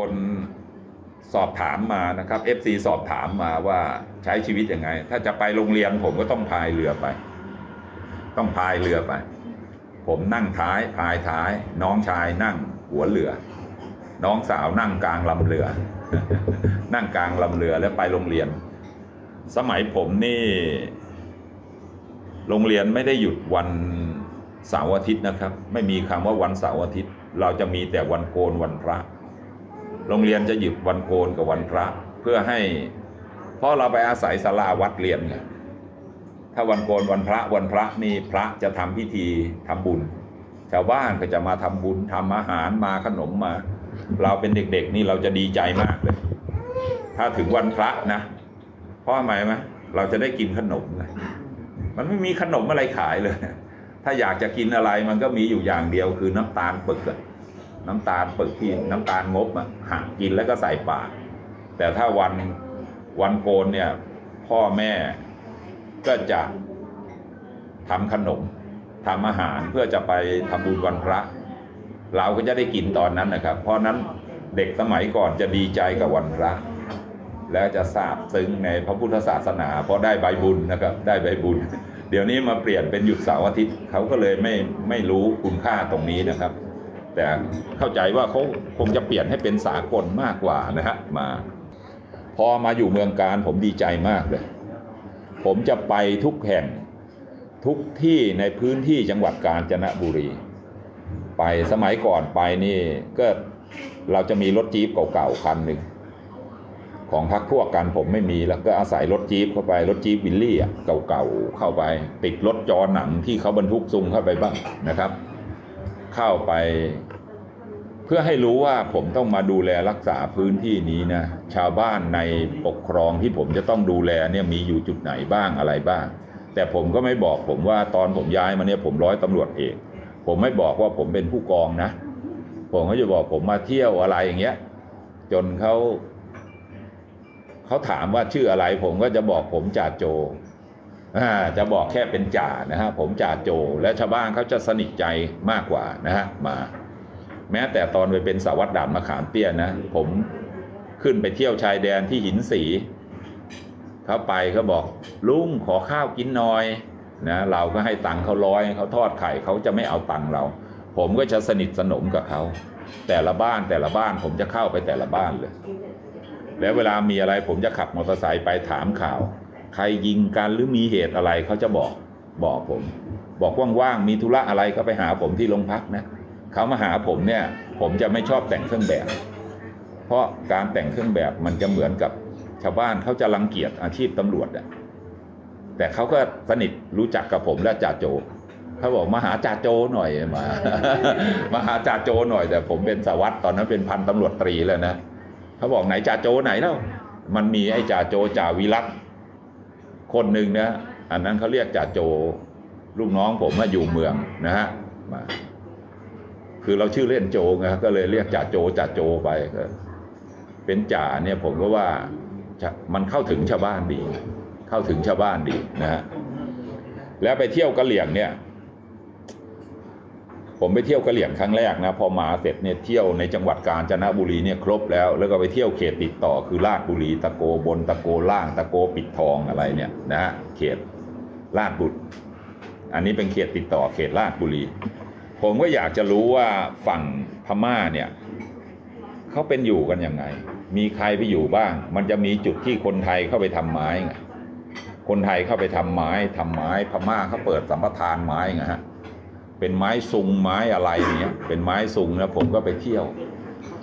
คนสอบถามมานะครับ FC สอบถามมาว่าใช้ชีวิตยังไง ถ้าจะไปโรงเรียนผมก็ต้องพายเรือไป ต้องพายเรือไป ผมนั่งท้ายพายท้าย น้องชายนั่งหัวเรือ น้องสาวนั่งกลางลำเรือ นั่งกลางลำเรือแล้วไปโรงเรียน สมัยผมนี่ โรงเรียนไม่ได้หยุดวันเสาร์อาทิตย์นะครับ ไม่มีคำว่าวันเสาร์อาทิตย์ เราจะมีแต่วันโกนวันพระ โรงเรียนจะหยุดวันโกนกับวันพระเพื่อให้เพราะเราไปอาศัยศาลาวัดเรียนไงถ้าวันโกนวันพระวันพระนี่พระจะทำพิธีทำบุญ ชาวบ้านก็จะมาทำบุญทำอาหารมาขนมมา เราเป็นเด็กๆนี่เราจะดีใจมากเลย ถ้าถึงวันพระนะเพราะอะไรไหมเราจะได้กินขนมไงมันไม่มีขนมอะไรขายเลย ถ้าอยากจะกินอะไรมันก็มีอยู่อย่างเดียวคือน้ำตาลปึกอะ น้ำตาลปึกที่น้ำตาลงบอะหักกินแล้วก็ใส่ปาก แต่ถ้าวันวันโกนเนี่ย พ่อแม่ก็จะทำขนมทำอาหารเพื่อจะไปทำบุญวันพระ เราก็จะได้กินตอนนั้นนะครับ เพราะนั้นเด็กสมัยก่อนจะดีใจกับวันพระ แล้วจะทราบซึ้งในพระพุทธศาสนา เพราะได้ใบบุญนะครับ ได้ใบบุญ เดี๋ยวนี้มาเปลี่ยนเป็นหยุดเสาร์อาทิตย์เขาก็เลยไม่ไม่รู้คุณค่าตรงนี้นะครับ แต่เข้าใจว่าเขาคงจะเปลี่ยนให้เป็นสากลมากกว่านะฮะมา พอมาอยู่เมืองการผมดีใจมากเลย ผมจะไปทุกแห่งทุกที่ในพื้นที่จังหวัดกาญจนบุรี ไปสมัยก่อนไปนี่ก็เราจะมีรถจี๊ปเก่าๆคันหนึ่งของพักพวกกันผมไม่มีแล้วก็อาศัยรถจี๊ปเข้าไปรถจี๊ปวิลลี่อะเก่าๆเข้าไป ติดรถจอหนังที่เขาบรรทุกซุงเข้าไปบ้างนะครับ เข้าไป เพื่อให้รู้ว่าผมต้องมาดูแลรักษาพื้นที่นี้นะ ชาวบ้านในปกครองที่ผมจะต้องดูแลเนี่ยมีอยู่จุดไหนบ้างอะไรบ้าง แต่ผมก็ไม่บอกผมว่าตอนผมย้ายมาเนี่ยผมร้อยตำรวจเอกผมไม่บอกว่าผมเป็นผู้กองนะ ผมก็จะบอกผมมาเที่ยวอะไรอย่างเงี้ย จนเขาเขาถามว่าชื่ออะไร ผมก็จะบอกผมจ่าโจ จะบอกแค่เป็นจ่านะฮะผมจ่าโจ และชาวบ้านเขาจะสนิทใจมากกว่านะฮะมา แม้แต่ตอนไปเป็นสาวัตด่านมะขามเตี้ยนะ ผมขึ้นไปเที่ยวชายแดนที่หินสีเขาไปเขาบอกลุงขอข้าวกินหน่อยนะเราก็ให้ตังค์เขาร้อยเขาทอดไข่เขาจะไม่เอาตังค์เรา ผมก็จะสนิทสนมกับเขา แต่ละบ้านแต่ละบ้านผมจะเข้าไปแต่ละบ้านเลย แล้วเวลามีอะไรผมจะขับมอเตอร์ไซค์ไปถามข่าว ใครยิงกันหรือมีเหตุอะไรเขาจะบอกบอกผม บอกว่างๆมีธุระอะไรก็ไปหาผมที่โรงพักนะเขามาหาผมเนี่ย ผมจะไม่ชอบแต่งเครื่องแบบ เพราะการแต่งเครื่องแบบมันจะเหมือนกับชาวบ้านเขาจะรังเกียจอาชีพตำรวจอะแต่เขาก็สนิทรู้จักกับผมและจ่าโจเขาบอกมาหาจ่าโจหน่อยมา มาหาจ่าโจหน่อย แต่ผมเป็นสวัตรตอนนั้นเป็นพันตำรวจตรีแล้วนะเขาบอกไหนจ่าโจไหนแล้วมันมีไอ้จ่าโจจ่าวิรัต คนหนึ่งนะ อันนั้นเขาเรียกจ่าโจลูกน้องผมมาอยู่เมืองนะฮะมาคือเราชื่อเล่นโจไงก็เลยเรียกจ่าโจจ่าโจไปก็เป็นจ่าเนี่ยผมก็ว่ามันเข้าถึงชาวบ้านดี เข้าถึงชาวบ้านดีนะฮะแล้วไปเที่ยวกะเหลี่ยงเนี่ย ผมไปเที่ยวกะเหลี่ยงครั้งแรกนะพอมาเสร็จเนี่ยเที่ยวในจังหวัดกาญจนบุรีเนี่ยครบแล้ว แล้วก็ไปเที่ยวเขตติดต่อคือลาดบุรีตะโกบนตะโกล่างตะโกปิดทองอะไรเนี่ยนะฮะเขตลาดบุตรอันนี้เป็นเขตติดต่อเขตลาดบุรี ผมก็อยากจะรู้ว่าฝั่งพม่าเนี่ยเขาเป็นอยู่กันยังไง มีใครไปอยู่บ้าง มันจะมีจุดที่คนไทยเข้าไปทำไม้ไงคนไทยเข้าไปทำไม้ทำไม้พม่าเขาเปิดสัมปทานไม้ไงฮะ เป็นไม้ซุงไม้อะไรเนี้ยเป็นไม้ซุงนะผมก็ไปเที่ยว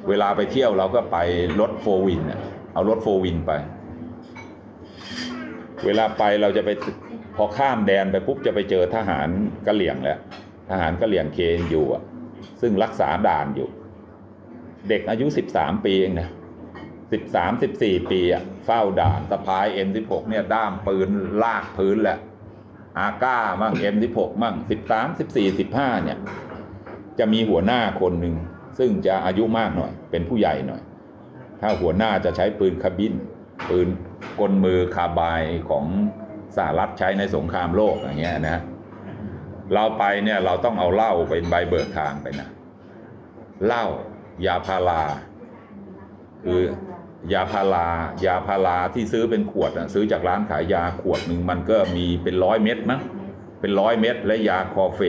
เวลาไปเที่ยวเราก็ไปรถโฟวินเนี่ยเอารถโฟวินไป เวลาไปเราจะไปพอข้ามแดนไปปุ๊บจะไปเจอทหารกะเหลี่ยงแล้ว ทหารกะเหลี่ยงเคนอยู่อะ ซึ่งรักษาด่านอยู่ เด็กอายุสิบสามปีเองนะสิบสามสิบสี่ปีอะเฝ้าด่านสะพายเอ็มสิบหกเนี่ยด้ามปืนลากพื้นแหละ อาก้ามั่งเอ็มสิบหกมั่งสิบสามสิบสี่สิบห้าเนี่ย จะมีหัวหน้าคนหนึ่ง ซึ่งจะอายุมากหน่อย เป็นผู้ใหญ่หน่อย ถ้าหัวหน้าจะใช้ปืนคาบิน ปืนกลมือคาบายของสหรัฐใช้ในสงครามโลกอย่างเงี้ยนะ เราไปเนี่ยเราต้องเอาเหล้าเป็นใบเบิกทางไปนะเหล้ายาพาราคือ ยาพารายาพาราที่ซื้อเป็นขวดอะซื้อจากร้านขายยาขวดหนึ่งมันก็มีเป็นร้อยเม็ดมั้งเป็นร้อยเม็ดและยาคอเฟ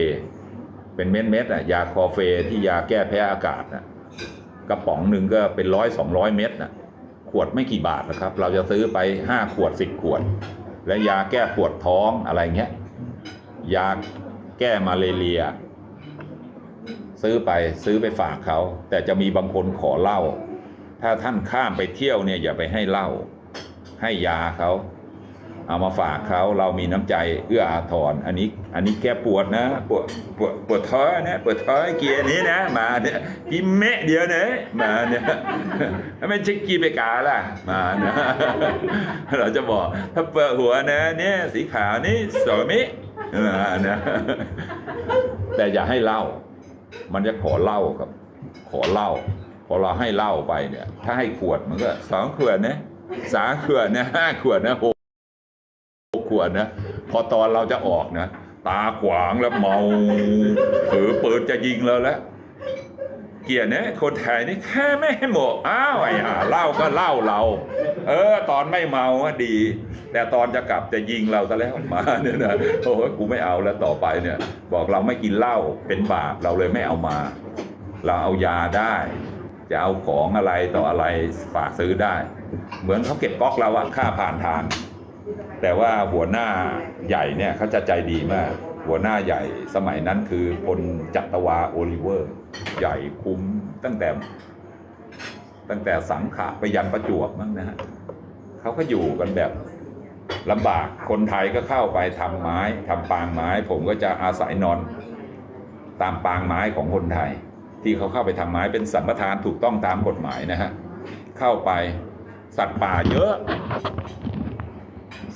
เป็นเม็ดเม็ดๆอะยาคอเฟที่ยาแก้แพ้อากาศอะกระป๋องหนึ่งก็เป็นร้อยสองร้อยเม็ดน่ะขวดไม่กี่บาทนะครับ เราจะซื้อไปห้าขวดสิบขวด และยาแก้ปวดท้องอะไรเงี้ยยาแก้มาเลเรีย ซื้อไปซื้อไปฝากเขา แต่จะมีบางคนขอเหล้า ถ้าท่านข้ามไปเที่ยวเนี่ยอย่าไปให้เหล้าให้ยาเขาเอามาฝากเขาเรามีน้ำใจเอื้ออาทรอันนี้ อันนี้แกปวดนะ ปวดปวดปวดท้องนะปวดท้องเกียร์นี้นะมาเนี่ยกินเมะเดียวเนะมาเนี่ยไม่ใช่กีไปกาล่ะมานะเราจะบอกถ้าเปิดหัวนะ เนี่ยสีขาวนี่สวยมิมานะแต่อย่าให้เหล้ามันจะขอเหล้าครับ ขอเหล้า พอเราให้เหล้าไปเนี่ย ถ้าให้ขวดมันก็สองขวดนะสามขวดนะห้าขวดนะหกขวดนะพอตอนเราจะออกนะตาขวางแล้วเมาเผือเปิดจะยิงเราแล้วเกียดนะคนไทยนี่แค่ไม่ให้หมดอ้าวไอ้ห่าเหล้าก็เหล้าเรา เออ ตอนไม่เมาดี แต่ตอนจะกลับจะยิงเราซะแล้วมาเนี่ยนะโอ้กูไม่เอาแล้วต่อไปเนี่ย บอกเราไม่กินเหล้าเป็นบาปเราเลยไม่เอามา เราเอายาได้ จะเอาของอะไรต่ออะไรฝากซื้อได้ เหมือนเขาเก็บก๊อกเราอะค่าผ่านทาง แต่ว่าหัวหน้าใหญ่เนี่ยเขาจะใจดีมาก หัวหน้าใหญ่สมัยนั้นคือพลจัตวาโอลิเวอร์ ใหญ่คุ้มตั้งแต่ ตั้งแต่สังขะไปยันประจวบมั้งนะฮะเขาก็อยู่กันแบบลำบากคนไทยก็เข้าไปทำไม้ทำปางไม้ ผมก็จะอาศัยนอน ตามปางไม้ของคนไทย ที่เขาเข้าไปทำไม้เป็นสัมปทานถูกต้องตามกฎหมายนะฮะเข้าไปสัตว์ป่าเยอะ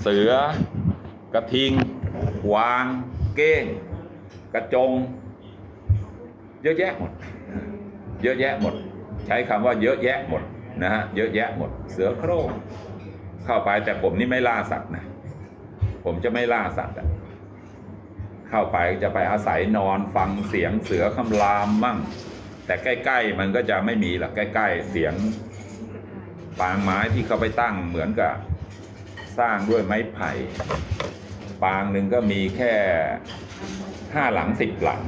เสือกระทิงวาง เก้ง กระจง เยอะแยะหมด เยอะแยะหมด ใช้คำว่าเยอะแยะหมดนะฮะเยอะแยะหมด เสือโคร่งเข้าไปแต่ผมนี่ไม่ล่าสัตว์นะผมจะไม่ล่าสัตว์อะเข้าไปจะไปอาศัยนอนฟังเสียงเสือคำรามมั่ง แต่ใกล้ ๆ มันก็จะไม่มีหรอกใกล้ ๆ เสียงปางไม้ที่เขาไปตั้งเหมือนกับ สร้างด้วยไม้ไผ่ปางหนึ่งก็มีแค่ห้าหลังสิบหลัง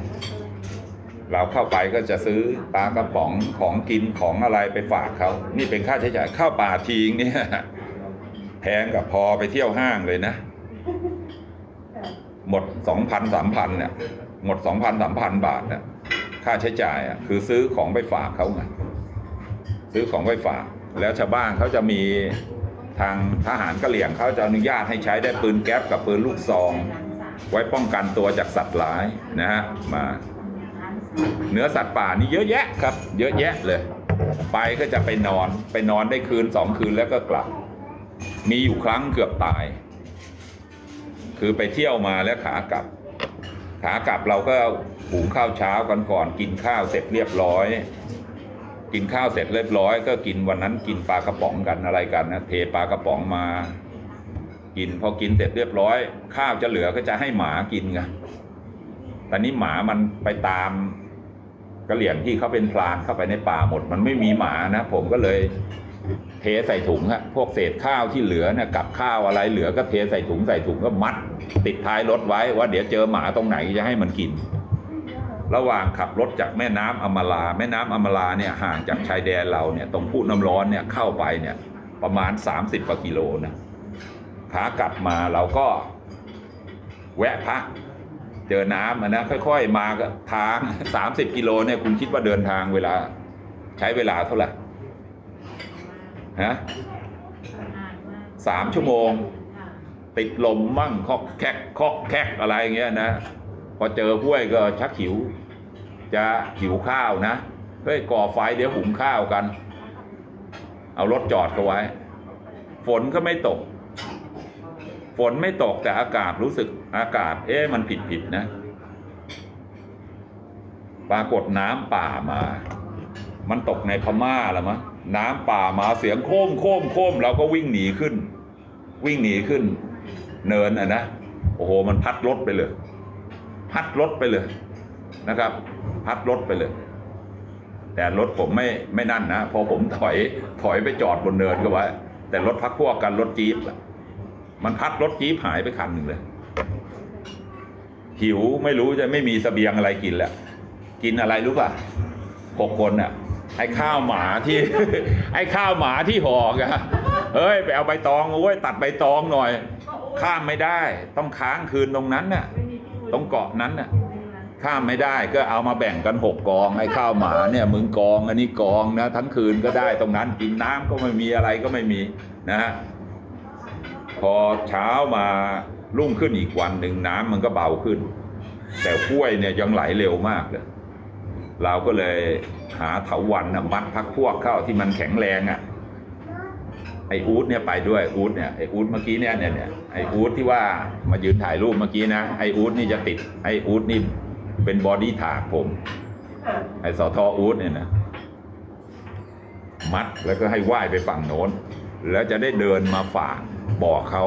เราเข้าไปก็จะซื้อปลากระป๋องของกินของอะไรไปฝากเขานี่เป็นค่าใช้จ่ายเข้าป่าทีงเนี่ยแพงกับพอไปเที่ยวห้างเลยนะ หมดสองพันสามพันเนี่ยหมดสองพันสามพันบาทเนี่ย ค่าใช้จ่ายอะคือซื้อของไปฝากเขาไงซื้อของไปฝาก แล้วชาวบ้านเขาจะมีทางทหารกะเหลี่ยงเขาจะอนุญาตให้ใช้ได้ปืนแก๊ปกับปืนลูกซอง ไว้ป้องกันตัวจากสัตว์ร้ายนะฮะมาเนื้อสัตว์ป่านี่เยอะแยะครับ เยอะแยะเลย ไปก็จะไปนอนไปนอนได้คืนสองคืนแล้วก็กลับ มีอยู่ครั้งเกือบตาย คือไปเที่ยวมาแล้วขากลับ ขากลับเราก็หุงข้าวเช้ากันก่อนกินข้าวเสร็จเรียบร้อย กินข้าวเสร็จเรียบร้อย ก็กินวันนั้นกินปลากระป๋องกันอะไรกันนะเทปลากระป๋องมา กินพอกินเสร็จเรียบร้อย ข้าวจะเหลือก็จะให้หมากินไงตอนนี้หมามันไปตามกระเหลี่ยงที่เขาเป็นพรานเข้าไปในป่าหมด มันไม่มีหมานะ ผมก็เลย เทใส่ถุงฮะพวกเศษข้าวที่เหลือเนี่ยกับข้าวอะไรเหลือก็เทใส่ถุงใส่ถุงก็มัด ติดท้ายรถไว้ว่าเดี๋ยวเจอหมาตรงไหนจะให้มันกิน ระหว่างขับรถจากแม่น้ำอมราแม่น้ำอมราเนี่ยห่างจากชายแดนเราเนี่ยตรงพูน้ำร้อนเนี่ยเข้าไปเนี่ยประมาณ 30กว่ากิโลนะขากลับมาเราก็แวะพักเจอน้ำนะค่อย ๆ มาก็ทาง 30 กิโลเนี่ยคุณคิดว่าเดินทางเวลา ใช้เวลาเท่าไหร่ ฮะสามชั่วโมง ติดลมมั่งคอกแคกคอกแคกอะไรอย่างเงี้ยนะพอเจอห้วยก็ชักหิว จะหิวข้าวนะเฮ้ยก่อไฟเดี๋ยวหุงข้าวกัน เอารถจอดเขาไว้ ฝนก็ไม่ตก ฝนไม่ตกแต่อากาศรู้สึกอากาศ เอ๊ะมันผิดผิดๆนะ ปรากฏน้ำป่ามา มันตกในพม่าแล้วมั้งน้ำป่ามาเสียงโค้มโค้มโค้มเราก็วิ่งหนีขึ้น วิ่งหนีขึ้น เนินอะนะโอ้โห มันพัดรถไปเลย พัดรถไปเลยนะครับ พัดรถไปเลย แต่รถผมไม่ไม่นั่นนะพอผมถอยถอยไปจอดบนเนินก็ไว้ แต่รถพักพวกกันรถจี๊ปอะมันพัดรถจี๊ปหายไปคันหนึ่งเลยหิวไม่รู้จะไม่มีเสบียงอะไรกินแล้ว กินอะไรรู้ป่ะหกคนน่ะ ไอ้ข้าวหมาที่ ไอ้ข้าวหมาที่หอกอะเฮ้ยไปเอาใบตองโอ้ยตัดใบตองหน่อย ข้ามไม่ได้ ต้องค้างคืนตรงนั้นน่ะตรงเกาะนั้นน่ะข้ามไม่ได้ก็เอามาแบ่งกันหกกองไอ้ข้าวหมาเนี่ยมึงกองอันนี้กองนะ ทั้งคืนก็ได้ตรงนั้นกินน้ำก็ไม่มีอะไรก็ไม่มีนะฮะพอเช้ามารุ่งขึ้นอีกวันหนึ่งน้ำมันก็เบาขึ้น แต่ห้วยเนี่ยยังไหลเร็วมากเลย เราก็เลยหาเถาวันนะมัดพักพวกเข้าที่มันแข็งแรงอะไอ้อูดเนี่ยไปด้วยอูดเนี่ยไอ้อูดเมื่อกี้เนี่ยเนี่ยเนี่ยไอ้อูดที่ว่ามายืนถ่ายรูปเมื่อกี้นะไอ้อูดนี่จะติดไอ้อูดนี่เป็นบอดี้ถากผมไอสอทออูดเนี่ยนะมัดแล้วก็ให้ว่ายไปฝั่งโน้น แล้วจะได้เดินมาฝากบอกเขา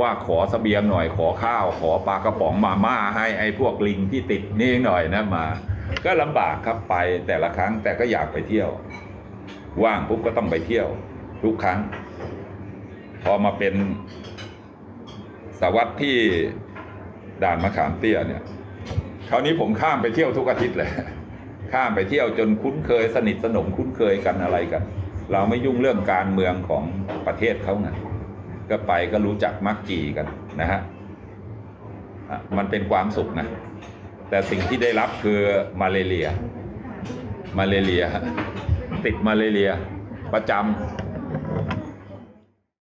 ว่าขอเสบียงหน่อยขอข้าว ขอปลากระป๋องมาม่าให้ไอ้พวกลิงที่ติดนี่หน่อยนะมา ก็ลำบากครับไปแต่ละครั้งแต่ก็อยากไปเที่ยว ว่างปุ๊บก็ต้องไปเที่ยว ทุกครั้ง พอมาเป็นสาวัตรที่ด่านมะขามเตี้ยเนี่ยคราวนี้ผมข้ามไปเที่ยวทุกอาทิตย์เลยข้ามไปเที่ยวจนคุ้นเคยสนิทสนมคุ้นเคยกันอะไรกัน เราไม่ยุ่งเรื่องการเมืองของประเทศเขาไงก็ไปก็รู้จักมักจีกันนะฮะมันเป็นความสุขนะ แต่สิ่งที่ได้รับคือมาเลเรีย มาเลเรีย ติดมาเลเรีย ประจ